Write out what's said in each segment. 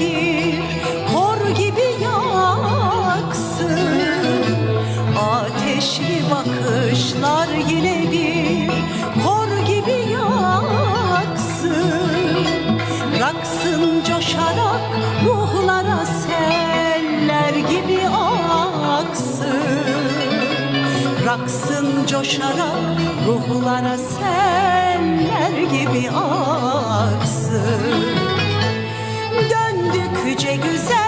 bir kor gibi yaksın. Ateşli bakışlar yine bir kor gibi yaksın. Raksın coşarak ruhlara seller gibi aksın. Raksın coşarak ruhlara seller gibi aksın Yüce güzel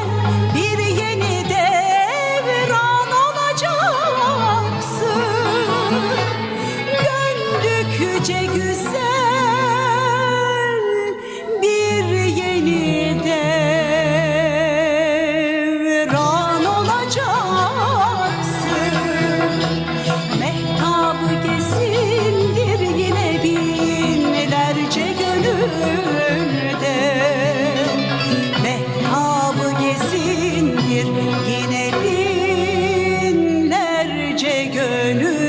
gönül